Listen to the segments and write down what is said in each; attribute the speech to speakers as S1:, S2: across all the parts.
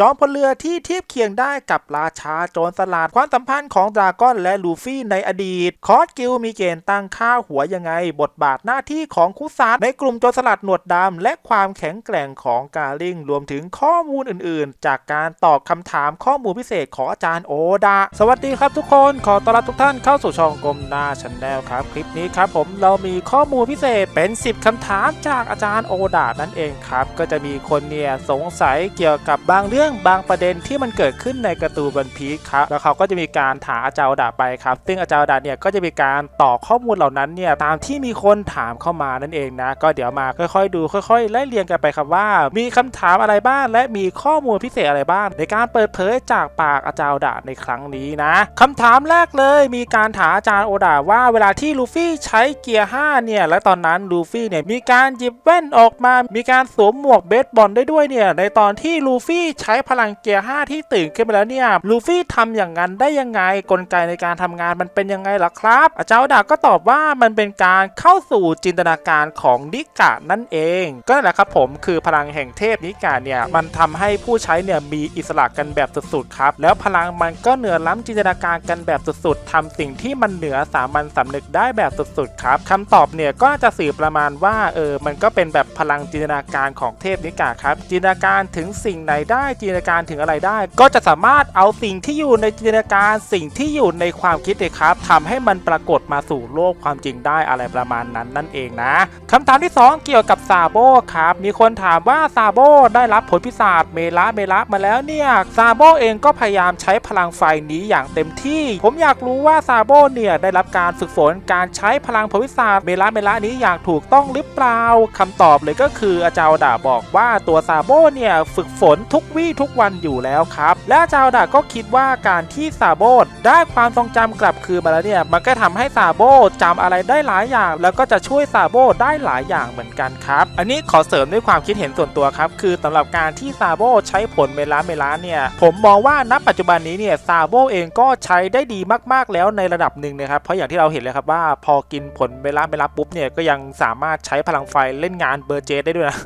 S1: จอมพลเรือที่เทียบเคียงได้กับราชาโจรสลัดความสัมพันธ์ของดราก้อนและลูฟี่ในอดีต คอสกิลมีเกณฑ์ตั้งค่าหัวยังไง บทบาทหน้าที่ของคุซานในกลุ่มโจรสลัดหนวดดำและความแข็งแกร่งของกาลิงรวมถึงข้อมูลอื่นๆ จากการตอบคำถามข้อมูลพิเศษของอาจารย์โอดา สวัสดีครับทุกคนขอต้อนรับทุกท่านเข้าสู่ช่องกลมหน้าชันแนลครับ คลิปนี้ครับผมเรามีข้อมูลพิเศษเป็น 10คำถามจากอาจารย์โอดานั่นเองครับก็จะมีคนเนี่ยสงสัยเกี่ยวกับบางเรื่อง่องบางประเด็นที่มันเกิดขึ้นในการ์ตูนวันพีครับแล้วเขาก็จะมีการถามอาจารย์โอดาไปครับ ซึ่งอาจารย์โอดาเนี่ยก็จะมีการต่อข้อมูลเหล่านั้นเนี่ยตามที่มีคนถามเข้ามานั่นเองนะ ก็เดี๋ยวมาค่อยๆ ดูค่อยๆไล่เรียงกันไปครับว่า มีคำถามอะไรบ้างและมีข้อมูลพิเศษอะไรบ้าง ในการเปิดเผยจากปากอาจารย์โอดาในครั้งนี้นะคำถามแรกเลยมีการถามอาจารย์โอดาว่าเวลาที่ลูฟี่ใช้เกียร์5เนี่ยและตอนนั้นลูฟี่เนี่ยมีการหยิบแว่นออกมา มีการสวมหมวกเบสบอลได้ด้วยเนี่ยในตอนที่ลูฟี่ใช้พลังเกียร์ 5 ที่ตื่นขึ้นมาแล้วเนี่ยลูฟี่ทำอย่างนั้นได้ยังไงกลไกในการทำงานมันเป็นยังไงล่ะครับอาจารย์ดาก็ตอบว่ามันเป็นการเข้าสู่จินตนาการของนิกะนั่นเอง ก็นั่นแหละครับผมคือพลังแห่งเทพนิกะเนี่ยมันทำให้ผู้ใช้เนี่ยมีอิสระกันแบบสุดๆครับ แล้วพลังมันก็เหนือล้ำจินตนาการกันแบบสุดๆทำสิ่งที่มันเหนือสามัญสำนึกได้แบบสุดๆครับคำตอบเนี่ยก็จะสื่อประมาณว่าเออมันก็เป็นแบบพลังจินตนาการของเทพนิกะครับจินตนาการถึงสิ่งไหนได้จินตนาการถึงอะไรได้ ก็จะสามารถเอาสิ่งที่อยู่ในจินตนาการสิ่งที่อยู่ในความคิดเลยครับทำให้มันปรากฏมาสู่โลกความจริงได้อะไรประมาณนั้นนั่นเองนะคำถามที่ 2 เกี่ยวกับซาโบครับมีคนถามว่าซาโบได้รับผลพิศาจเมละเมละมาแล้วเนี่ยซาโบเองก็พยายามใช้พลังไฟนี้อย่างเต็มที่ ผมอยากรู้ว่าซาโบเนี่ยได้รับการฝึกฝนการใช้พลังผลพิศาจเมละเมละนี้อย่างถูกต้องหรือเปล่าคำตอบเลยก็คืออาจารย์ดาบอกว่าตัวซาโบเนี่ยฝึกฝนทุกวี่ทุกวันอยู่แล้วครับ และจารย์ดาก็คิดว่าการที่ซาโบได้ความทรงจำกลับคืนมาแล้วเนี่ยมันก็ทำให้ซาโบจำอะไรได้หลายอย่าง แล้วก็จะช่วยซาโบได้หลายอย่างเหมือนกันครับ อันนี้ขอเสริมด้วยความคิดเห็นส่วนตัวครับคือสำหรับการที่ซาโบใช้ผลเมล้าเมล้าเนี่ยผมมองว่าณปัจจุบันนี้เนี่ยซาโบเองก็ใช้ได้ดีมากๆแล้วในระดับหนึ่งนะครับเพราะอย่างที่เราเห็นเลยครับว่าพอกินผลเมล้าเมล้าปุ๊บเนี่ยก็ยังสามารถใช้พลังไฟเล่นงานเบอร์เจได้ด้วยนะ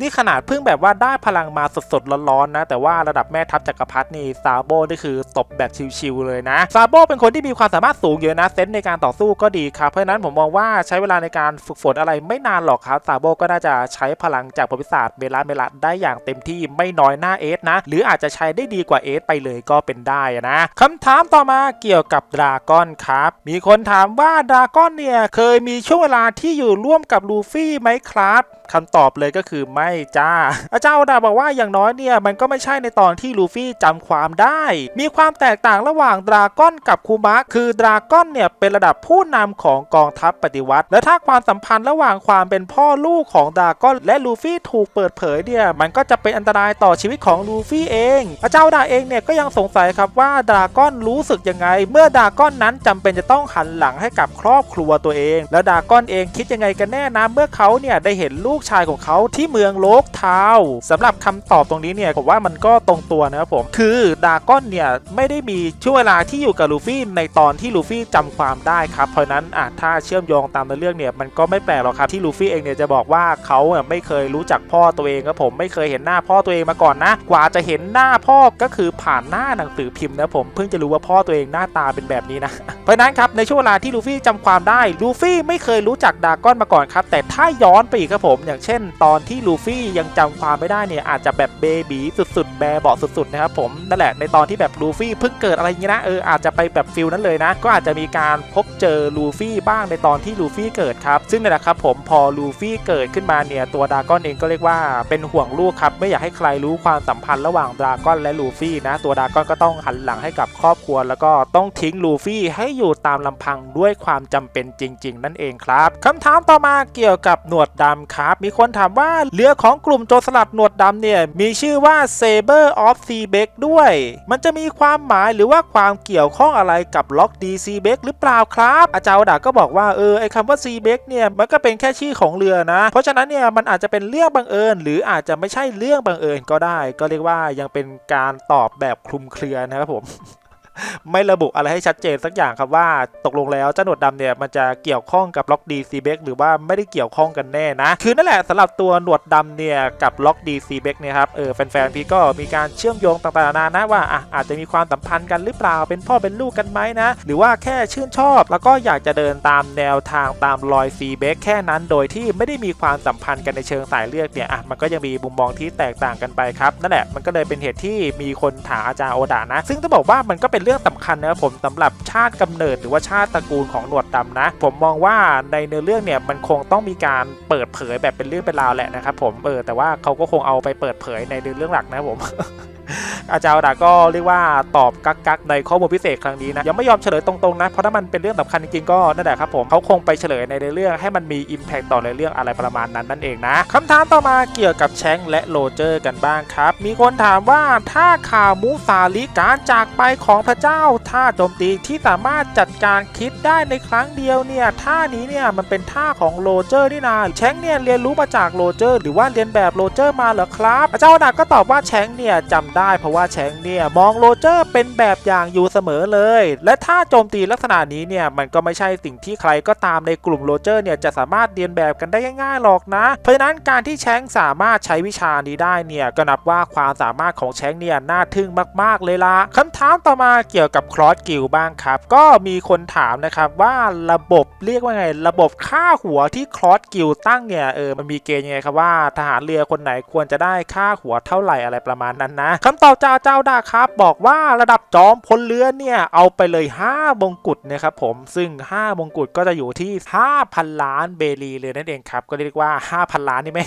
S1: นี่ขนาดเพิ่งแบบว่าได้พลังมาสดๆร้อนๆนะ แต่ว่าระดับแม่ทัพจักรพรรดินี่ซาโบนี่คือตบแบบชิวๆเลยนะซาโบเป็นคนที่มีความสามารถสูงเยอะนะเซนส์ในการต่อสู้ก็ดีครับเพราะนั้นผมมองว่าใช้เวลาในการฝึกฝนอะไรไม่นานหรอกครับซาโบก็น่าจะใช้พลังจากผลพิศาจเมลาเมลาได้อย่างเต็มที่ไม่น้อยหน้าเอสนะ หรืออาจจะใช้ได้ดีกว่าเอสไปเลยก็เป็นได้นะคำถามต่อมาเกี่ยวกับดราก้อนครับมีคนถามว่าดราก้อนเนี่ยเคยมีช่วงเวลาที่อยู่ร่วมกับลูฟี่ไหมครับคำตอบเลยก็คือไม่จ้า อาจารย์โอดาบอกว่าอย่างน้อยเนี่ยมันก็ไม่ใช่ในตอนที่ลูฟี่จำความได้ มีความแตกต่างระหว่างดราก้อนกับคูมะคือดราก้อนเนี่ยเป็นระดับผู้นำของกองทัพปฏิวัติ และถ้าความสัมพันธ์ระหว่างความเป็นพ่อลูกของดราก้อนและลูฟี่ถูกเปิดเผยเนี่ยมันก็จะเป็นอันตรายต่อชีวิตของลูฟี่เอง อาจารย์โอดาเองเนี่ยก็ยังสงสัยครับว่าดราก้อนรู้สึกยังไง เมื่อดราก้อนนั้นจำเป็นจะต้องหันหลังให้กับครอบครัวตัวเอง แล้วดราก้อนเองคิดยังไงกันแน่นะเมื่อเขาเนี่ยได้เห็นลูกชายของเขาที่เมืองโลกทาวสำหรับคำตอบตรงนี้เนี่ยผมว่ามันก็ตรงตัวนะครับผม คือดาก้อนเนี่ยไม่ได้มีช่วงเวลาที่อยู่กับลูฟี่ในตอนที่ลูฟี่จำความได้ครับเพราะนั้นอะถ้าเชื่อมโยงตามในเรื่องเนี่ยมันก็ไม่แปลกหรอกครับที่ลูฟี่เองเนี่ยจะบอกว่าเขาไม่เคยรู้จักพ่อตัวเองครับผมไม่เคยเห็นหน้าพ่อตัวเองมาก่อนนะ กว่าจะเห็นหน้าพ่อก็คือผ่านหน้าหนังสือพิมพ์นะผมเพิ่งจะรู้ว่าพ่อตัวเองหน้าตาเป็นแบบนี้นะเพราะนั้นครับในช่วงเวลาที่ลูฟี่จำความได้ลูฟี่ไม่เคยรู้จักดาก้อนมาก่อนครับแต่ถ้าย้อนไปอีกครับผม อย่างเช่น ตอนที่ลูฟี่ยังจำความไม่ได้เนี่ยอาจจะแบบเบบีสุดๆ แบเบาสุดๆนะครับผมนั่นแหละในตอนที่แบบลูฟี่เพิ่งเกิดอะไรอย่างงี้นะเอออาจจะไปแบบฟิลนั้นเลยนะ ก็อาจจะมีการพบเจอลูฟี่บ้างในตอนที่ลูฟี่เกิดครับ ซึ่งนั่นแหละครับผมพอลูฟี่เกิดขึ้นมาเนี่ยตัวดาก้อนเองก็เรียกว่าเป็นห่วงลูกครับไม่อยากให้ใครรู้ความสัมพันธ์ระหว่างดาก้อนและลูฟี่นะตัวดาก้อนก็ต้องหันหลังให้กับครอบครัว แล้วก็ต้องทิ้งลูฟี่ให้อยู่ตามลำพังด้วยความจำเป็นจริง ๆ นั่นเองครับคำถามต่อมาเกี่ยวกับหนวดดำครับ มีคนถามว่าเรือของกลุ่มโจรสลัดหนวดดำเนี่ยมีชื่อว่า Saber of Sea b e k ด้วย มันจะมีความหมายหรือว่าความเกี่ยวข้องอะไรกับล็อกดีซีเบกหรือเปล่าครับ อาจารย์ดาก็บอกว่าเออไอคำว่าซีเบกเนี่ยมันก็เป็นแค่ชื่อของเรือนะ เพราะฉะนั้นเนี่ยมันอาจจะเป็นเรื่องบังเอิญ หรืออาจจะไม่ใช่เรื่องบังเอิญก็ได้ ก็เรียกว่ายังเป็นการตอบแบบคลุมเครือนะครับผม ไม่ระบุอะไรให้ชัดเจนสักอย่างครับว่าตกลงแล้วเจ้าหนวดดำเนี่ยมันจะเกี่ยวข้องกับล็อกดีซีเบกหรือว่าไม่ได้เกี่ยวข้องกันแน่นะ คือนั่นแหละสำหรับตัวหนวดดำเนี่ยกับล็อกดีซีเบกเนี่ยครับเออแฟนๆพี่ก็มีการเชื่อมโยงต่างๆนานานะว่าอะอาจจะมีความสัมพันธ์กันหรือเปล่าเป็นพ่อเป็นลูกกันไหมนะ หรือว่าแค่ชื่นชอบ แล้วก็อยากจะเดินตามแนวทางตามรอยซีเบกแค่นั้นโดยที่ไม่ได้มีความสัมพันธ์กันในเชิงสายเลือดเนี่ยอะมันก็ยังมีมุมมองที่แตกต่างกันไปครับนั่นแหละมันก็เลยเป็นเหตุที่มีคนถามอาจารย์โอดานะ ซึ่งต้องบอกว่ามันก็เป็นเรื่องสำคัญนะครับผมสำหรับชาติกำเนิดหรือว่าชาติตระกูลของหนวดดำนะ ผมมองว่าในเนื้อเรื่องเนี่ยมันคงต้องมีการเปิดเผยแบบเป็นเรื่องเป็นราวแหละนะครับผมเออแต่ว่าเขาก็คงเอาไปเปิดเผยในเนื้อเรื่องหลักนะครับผม อาจารย์ดาก็เรียกว่าตอบกักกักในข้อมูลพิเศษครั้งนี้นะยังไม่ยอมเฉลยตรงๆนะเพราะถ้ามันเป็นเรื่องสำคัญจริงๆก็นั่นแหละครับผมเขาคงไปเฉลยในเรื่องให้มันมี Impact ต่อในเรื่องอะไรประมาณนั้นนั่นเองนะคำถามต่อมาเกี่ยวกับแชงและโรเจอร์กันบ้างครับ มีคนถามว่าถ้าข่าวมูซาลิการจากไปของพระเจ้าท่าโจมตีที่สามารถจัดการคิดได้ในครั้งเดียวเนี่ยท่านี้เนี่ยมันเป็นท่าของโรเจอร์นี่นาแชงเนี่ยเรียนรู้มาจากโรเจอร์ หรือว่าเรียนแบบโรเจอร์มาเหรอครับพระเจ้าดักก็ตอบว่าแชงเนี่ยจำได้ เพราะว่าแชงเนี่ยมองโรเจอร์เป็นแบบอย่างอยู่เสมอเลย และท่าโจมตีลักษณะนี้เนี่ยมันก็ไม่ใช่สิ่งที่ใครก็ตามในกลุ่มโรเจอร์เนี่ยจะสามารถเรียนแบบกันได้ง่ายๆหรอกนะ เพราะฉะนั้นการที่แชงสามารถใช้วิชานี้ได้เนี่ยก็นับว่าความสามารถของแชงเนี่ยน่าทึ่งมากๆเลยละคำถามต่อมาเกี่ยวกับครอสกิลบ้างครับ ก็มีคนถามนะครับว่าระบบเรียกว่าไง ระบบค่าหัวที่ครอสกิลตั้งเนี่ยเออมันมีเกณฑ์ยังไงครับว่าทหารเรือคนไหนควรจะได้ค่าหัวเท่าไหร่อะไรประมาณนั้นนะคำตอบจากเจ้าดาครับ บอกว่าระดับจอมพลเรือเนี่ยเอาไปเลย5มงกุฎนะครับผมซึ่ง5มงกุฎก็จะอยู่ที่ 5,000 ล้านเบลีเลยนั่นเองครับ ก็เรียกว่า 5,000 ล้านนี่ไหม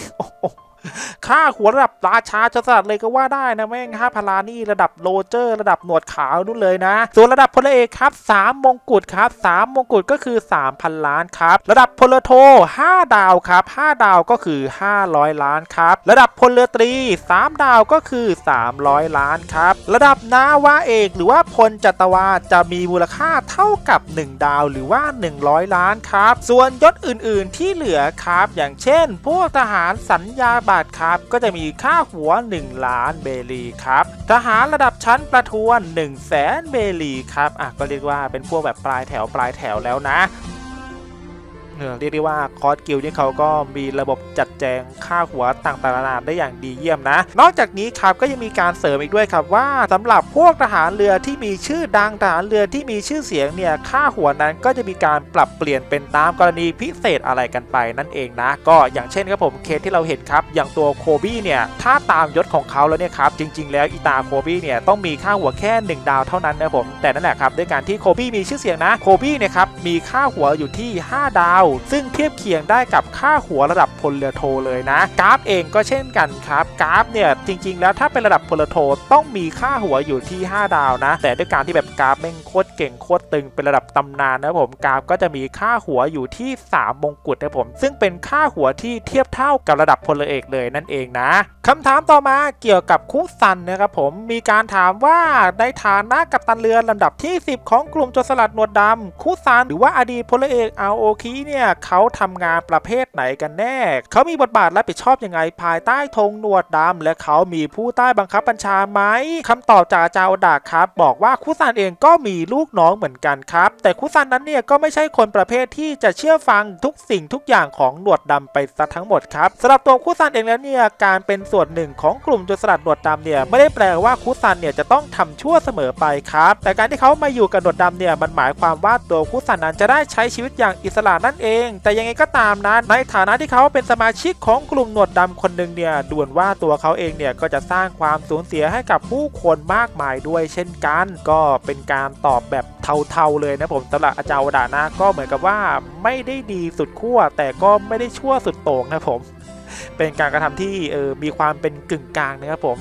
S1: ค่าหัวระดับราชาจะสลัดเลยก็ว่าได้นะแม่งห้าพลานนี่ระดับโรเจอร์ระดับหนวดขาวนู่นเลยนะ ส่วนระดับพลเอกครับ3มงกุฎครับ3มงกุฎก็คือ 3,000 ล้านครับ ระดับพลโท 5 ดาวครับ 5 ดาวก็คือ 500 ล้านครับ ระดับพลเรือตรี 3 ดาวก็คือ 300 ล้านครับ ระดับนาวาเอกหรือว่าพลจัตวาจะมีมูลค่าเท่ากับ 1 ดาวหรือว่า 100 ล้านครับ ส่วนยศอื่นๆที่เหลือครับ อย่างเช่น พวกทหารสัญญาบาทครับ ก็จะมีค่าหัว 1 ล้านเบลีครับ ทหารระดับชั้นประทวน 1 0 0 0 0แสนเบลีครับ อะก็เรียกว่าเป็นพวกแบบปลายแถวปลายแถวแล้วนะ เรียกได้ว่าคอร์สกิลนี่เขาก็มีระบบจัดแจงค่าหัวต่างๆนานาได้อย่างดีเยี่ยมนะ นอกจากนี้ครับก็ยังมีการเสริมอีกด้วยครับว่าสำหรับพวกทหารเรือที่มีชื่อดังทหารเรือที่มีชื่อเสียงเนี่ยค่าหัวนั้นก็จะมีการปรับเปลี่ยนเป็นตามกรณีพิเศษอะไรกันไปนั่นเองนะ ก็อย่างเช่นครับผมเคสที่เราเห็นครับ อย่างตัวโคบี้เนี่ยถ้าตามยศของเขาแล้วเนี่ยครับจริง ๆ แล้วอีตาโคบี้เนี่ยต้องมีค่าหัวแค่ 1 ดาวเท่านั้นนะผมแต่นั่นแหละครับด้วยการที่โคบี้มีชื่อเสียงนะโคบี้เนี่ยครับมีค่าหัวอยู่ที่ 5 ดาวซึ่งเทียบเคียงได้กับค่าหัวระดับพลเรือโทเลยนะ กราฟเองก็เช่นกันครับ กราฟเนี่ยจริง ๆ แล้วถ้าเป็นระดับพลเรือโทต้องมีค่าหัวอยู่ที่ 5 ดาวนะ แต่ด้วยการที่แบบกราฟแม่งโคตรเก่งโคตรตึงเป็นระดับตำนานนะผมกราฟก็จะมีค่าหัวอยู่ที่ 3 มงกุฎนะผม ซึ่งเป็นค่าหัวที่เทียบเท่ากับระดับพลเรือเอกเลยนั่นเองนะคำถามต่อมาเกี่ยวกับคุซันนะครับผมมีการถามว่าในฐานะกัปตันเรือลำดับที่ 10 ของกลุ่มโจรสลัดหนวดดำคุซันหรือว่าอดีตพลเอกอาโอคิเนี่ยเขาทำงานประเภทไหนกันแน่ เขามีบทบาทรับผิดชอบยังไงภายใต้ธงหนวดดำและเขามีผู้ใต้บังคับบัญชาไหมคำตอบจากอาจารย์อดาครับ บอกว่าคุซันเองก็มีลูกน้องเหมือนกันครับ แต่คุซันนั้นเนี่ยก็ไม่ใช่คนประเภทที่จะเชื่อฟังทุกสิ่งทุกอย่างของหนวดดำไปซะทั้งหมดครับสำหรับตัวคุซันเองแล้วเนี่ยการเป็นส่วนหนึ่งของกลุ่มโจรสลัดหนวดดำเนี่ยไม่ได้แปลว่าคุซันเนี่ยจะต้องทำชั่วเสมอไปครับ แต่การที่เขามาอยู่กับหนวดดำเนี่ยมันหมายความว่าตัวคุซันนั้นจะได้ใช้ชีวิตอย่างอิสระนั่นเองแต่ยังไงก็ตามนะในฐานะที่เขาเป็นสมาชิกของกลุ่มหนวดดำคนหนึ่งเนี่ยด่วนว่าตัวเขาเองเนี่ยก็จะสร้างความสูญเสียให้กับผู้คนมากมายด้วยเช่นกัน ก็เป็นการตอบแบบเทาๆเลยนะผมสำหรับอาจารย์วดานะก็เหมือนกับว่าไม่ได้ดีสุดขั้วแต่ก็ไม่ได้ชั่วสุดโต่งนะผม เป็นการกระทำที่เออมีความเป็นกึ่งกลางนะครับผม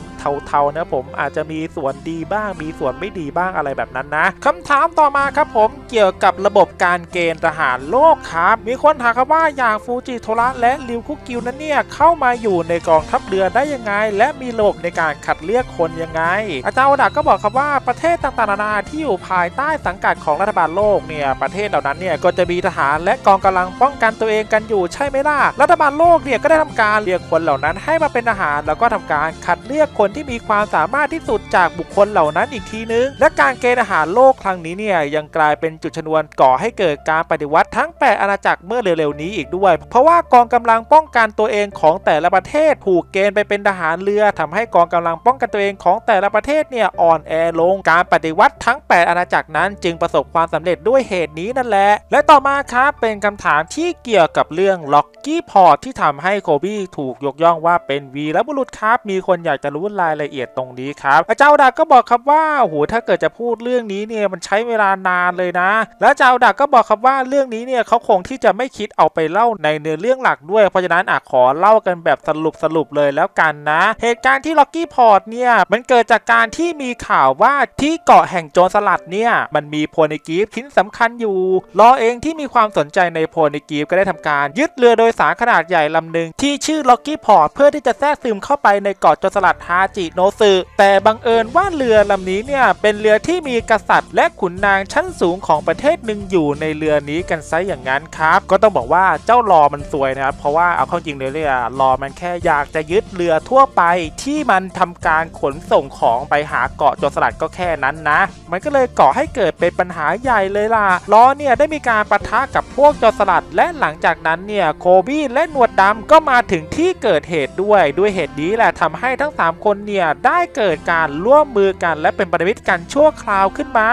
S1: เทาๆนะครับผมอาจจะมีส่วนดีบ้าง มีส่วนไม่ดีบ้างอะไรแบบนั้นนะคำถามต่อมาครับผมเกี่ยวกับระบบการเกณฑ์ทหารโลกครับ มีคนถามครับว่าอย่างฟูจิโทระและริวคุกิวนั้นเนี่ยเข้ามาอยู่ในกองทัพเรือได้ยังไง และมีระบบในการคัดเลือกคนยังไง อาจารย์วดาก็บอกครับว่าประเทศต่างๆนานาที่อยู่ภายใต้สังกัดของรัฐบาลโลกเนี่ยประเทศเหล่านั้นเนี่ยก็จะมีทหารและกองกำลังป้องกันตัวเองกันอยู่ใช่ไหมล่ะรัฐบาลโลกเนี่ยก็ได้ทำการเรียกคนเหล่านั้นให้มาเป็นทหาร แล้วก็ทำการคัดเลือกคนที่มีความสามารถที่สุดจากบุคคลเหล่านั้นอีกทีนึง และการเกณฑ์อาหารโลกครั้งนี้เนี่ยยังกลายเป็นจุดชนวนก่อให้เกิดการปฏิวัติทั้ง 8 อาณาจักรเมื่อเร็วๆนี้อีกด้วย เพราะว่ากองกำลังป้องกันตัวเองของแต่ละประเทศถูกเกณฑ์ไปเป็นทหารเรือทำให้กองกำลังป้องกันตัวเองของแต่ละประเทศเนี่ยอ่อนแอลงการปฏิวัติทั้ง 8 อาณาจักรนั้น จึงประสบความสำเร็จด้วยเหตุนี้นั่นแหละและต่อมาครับเป็นคำถามที่เกี่ยวกับเรื่องล็อกกี้พอร์ตที่ทำให้โคบถูกยกย่องว่าเป็นวีรบุรุษครับ มีคนอยากจะรู้รายละเอียดตรงนี้ครับอาจารย์ดักก็บอกครับว่าโอ้โหถ้าเกิดจะพูดเรื่องนี้เนี่ยมันใช้เวลานานเลยนะ แล้วอาจารย์ดักก็บอกครับว่าเรื่องนี้เนี่ยเขาคงที่จะไม่คิดเอาไปเล่าในเนื้อเรื่องหลักด้วย เพราะฉะนั้นอาขอเล่ากันแบบสรุปสรุปเลยแล้วกันนะ เหตุการณ์ที่ล็อกกี้พอร์ตเนี่ยมันเกิดจากการที่มีข่าวว่าที่เกาะแห่งโจรสลัดเนี่ยมันมีโพนิกีฟชิ้นสำคัญอยู่รอเองที่มีความสนใจในโพนิกีฟก็ได้ทำการยึดเรือโดยสารขนาดใหญ่ลำหนึ่งที่ชื่อล็อกกี้พอร์ตเพื่อที่จะแทรกซึมเข้าไปในเกาะโจรสลัดฮาจิโนซึแต่บังเอิญว่าเรือลำนี้เนี่ยเป็นเรือที่มีกษัตริย์ และขุนนางชั้นสูงของประเทศหนึ่งอยู่ในเรือนี้กันซะอย่างนั้นครับ ก็ต้องบอกว่าเจ้ารอมันสวยนะครับ เพราะว่าเอาเข้าจริงเลยเนี่ยรอมันแค่อยากจะยึดเรือทั่วไปที่มันทำการขนส่งของไปหาเกาะโจรสลัดก็แค่นั้นนะ มันก็เลยก่อให้เกิดเป็นปัญหาใหญ่เลยล่ะล้อเนี่ยได้มีการปะทะกับพวกโจรสลัด และหลังจากนั้นเนี่ยโคบี้และหนวดดำก็มาถึงที่เกิดเหตุด้วยด้วยเหตุนี้แหละทำให้ทั้ง 3 คนเนี่ยได้เกิดการร่วมมือกัน และเป็นปฏิมิตรกันชั่วคราวขึ้นมา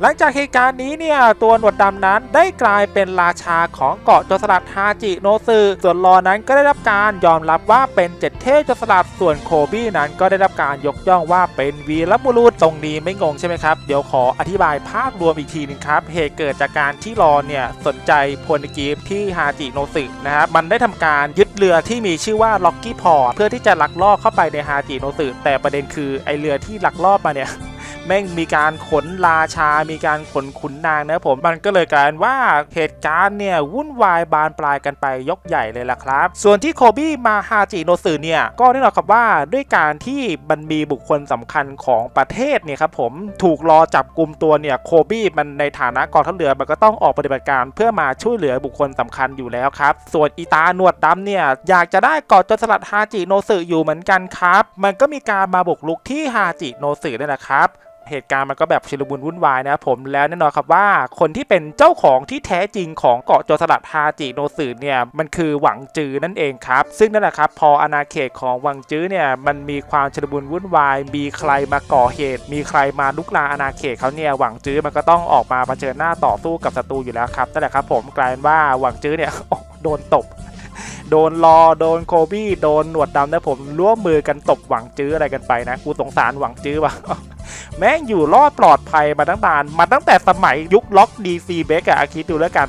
S1: หลังจากเหตุการณ์นี้เนี่ยตัวหนวดดำนั้นได้กลายเป็นราชาของเกาะโจรสลัดฮาจิโนซึส่วนรอนั้นก็ได้รับการยอมรับว่าเป็นเจ็ดเทพโจรสลัดส่วนโคบี้นั้นก็ได้รับการยกย่องว่าเป็นวีรบุรุษตรงนี้ไม่งงใช่ไหมครับเดี๋ยวขออธิบายภาพรวมอีกทีหนึงครับเหตุเกิดจากการที่รอเนี่ยสนใจพลกีฟที่ฮาจิโนซึนะครับมันได้ทำการยึดเรือที่ที่มีชื่อว่าล็อกกี้พอร์ตเพื่อที่จะลักลอบเข้าไปในฮาจิโนสึแต่ประเด็นคือไอเรือที่ลักลอบมาเนี่ย แม่งมีการขนราชา มีการขนขุนนางนะผม มันก็เลยกลายว่าเหตุการณ์เนี่ยวุ่นวายบานปลายกันไปยกใหญ่เลยล่ะครับ ส่วนที่โคบี้มาฮาจิโนสึเนี่ยก็แน่นอนครับว่าด้วยการที่มันมีบุคคลสำคัญของประเทศเนี่ยครับผมถูกรอจับกลุ่มตัวเนี่ยโคบี้มันในฐานะกองทัพเรือมันก็ต้องออกปฏิบัติการเพื่อมาช่วยเหลือบุคคลสำคัญอยู่แล้วครับ ส่วนอีตาหนวดดำเนี่ยอยากจะได้เกาะโจรสลัดฮาจิโนสึอยู่เหมือนกันครับ มันก็มีการมาบุกรุกที่ฮาจิโนสึนี่แหละครับ เหตุการณ์มันก็แบบชุลมุนวุ่นวายนะครับผมแล้วแน่นอนครับว่าคนที่เป็นเจ้าของที่แท้จริงของเกาะโจสลัดฮาจิโนสึเนี่ยมันคือหวังจื้อนั่นเองครับ ซึ่งนั่นแหละครับพออาณาเขตของหวังจื้อเนี่ยมันมีความชุลมุนวุ่นวาย มีใครมาก่อเหตุ มีใครมาลุกลาอาณาเขตเขาเนี่ยหวังจื้อมันก็ต้องออกมาเผชิญหน้าต่อสู้กับศัตรูอยู่แล้วครับนั่นแหละครับผมกลายเป็นว่าหวังจื้อเนี่ยโดนตบโดนรอโดนโคบี้โดนหนวดดำนะผมร่วมมือกันตบหวังจื้ออะไรกันไปนะ กูสงสารหวังจื้อว่ะ แม่งอยู่รอดปลอดภัยมาตั้งนานมาตั้งแต่สมัยยุคล็อกดีซีเบกอะคิดดูแล้วกัน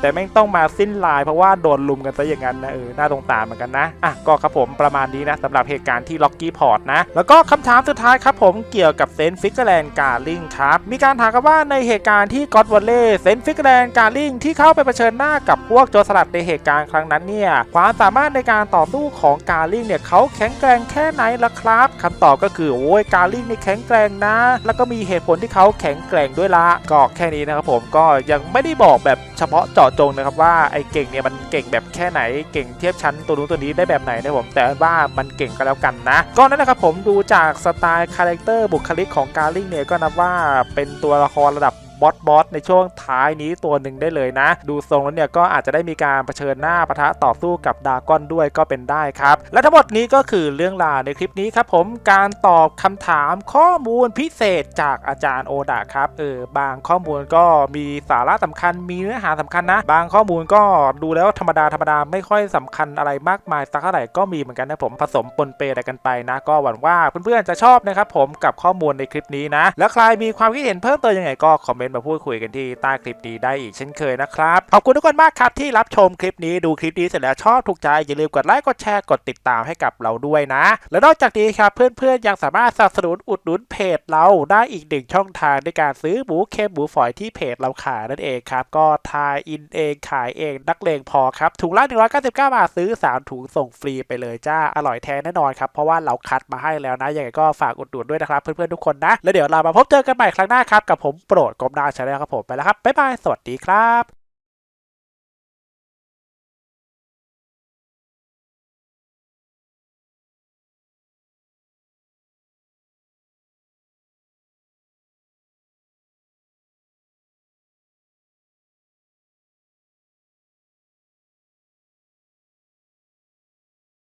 S1: แต่แม่งต้องมาสิ้นลายเพราะว่าโดนลุมกันซะอย่างนั้นนะเออน่าตรงตามเหมือนกันนะอะก็ครับผมประมาณนี้นะสำหรับเหตุการณ์ที่ล็อกกี้พอร์ตนะแล้วก็คำถามสุดท้ายครับผมเกี่ยวกับเซนฟิกเกอร์แลนด์การลิงครับมีการถามกันว่าในเหตุการณ์ที่ก็อดวอลเล่เซนฟิกเกอร์แลนด์การลิงที่เข้าไปเผชิญหน้ากับพวกโจรสลัดในเหตุการณ์ครั้งนั้นเนี่ยความสามารถในการต่อสู้ของการลิงเนี่ยเขาแข็งแกร่งแค่ไหนล่ะครับคำตอบก็คือโอ้ยการลิงนี่แข็งแกร่งนะ แล้วก็มีเหตุผลที่เขาแข็งแกร่งด้วยละก็แค่นี้นะครับผมก็ยังไม่ได้บอกแบบเฉพาะเจาะจงนะครับว่าไอ้เก่งเนี่ยมันเก่งแบบแค่ไหนเก่งเทียบชั้นตัวนู้นตัวนี้ได้แบบไหนนะผมแต่ว่ามันเก่งก็แล้วกันนะก็นั่นแหละครับผมดูจากสไตล์คาแรคเตอร์บุคลิกของการลิงเนี่ยก็นับว่าเป็นตัวละครระดับ บอสบอสในช่วงท้ายนี้ตัวหนึ่งได้เลยนะ ดูทรงแล้วเนี่ยก็อาจจะได้มีการเผชิญหน้าปะทะต่อสู้กับดาก้อนด้วยก็เป็นได้ครับ และทั้งหมดนี้ก็คือเรื่องราวในคลิปนี้ครับผมการตอบคำถามข้อมูลพิเศษจากอาจารย์โอดะครับเออบางข้อมูลก็มีสาระสำคัญมีเนื้อหาสำคัญนะ บางข้อมูลก็ดูแล้วธรรมดาธรรมดาไม่ค่อยสำคัญอะไรมากมายสักเท่าไหร่ก็มีเหมือนกันนะผมผสมปนเปอะไรกันไปนะ ก็หวังว่าเพื่อนๆจะชอบนะครับผมกับข้อมูลในคลิปนี้นะ แล้วใครมีความคิดเห็นเพิ่มเติมยังไงก็คอมเมนต์มาพูดคุยกันที่ใต้คลิปนี้ได้อีกเช่นเคยนะครับ ขอบคุณทุกคนมากครับที่รับชมคลิปนี้ดูคลิปนี้เสร็จแล้วชอบถูกใจอย่าลืมกดไลค์กดแชร์กดติดตามให้กับเราด้วยนะ และนอกจากนี้ครับเพื่อนๆยังสามารถสนับสนุนอุดหนุนเพจเราได้อีกหนึ่งช่องทางในการซื้อหมูเค็มหมูฝอยที่เพจเราขายนั่นเองครับก็ทายอินเองขายเองนักเลงพอครับถุงละ199บาทซื้อ 3 ถุงส่งฟรีไปเลยจ้าอร่อยแท้แน่นอนครับเพราะว่าเราคัดมาให้แล้วนะยังไงก็ฝากอุดหนุนด้วยนะครับเพื่อนๆทุกคนนะแล้วเดี๋ยวเรามาพบเจอกันใหม่ครั้งหน้าครับกับผมโปรดกบดาชาแนลครับผมไปแล้วครับบ๊ายบายสวัสดีครับ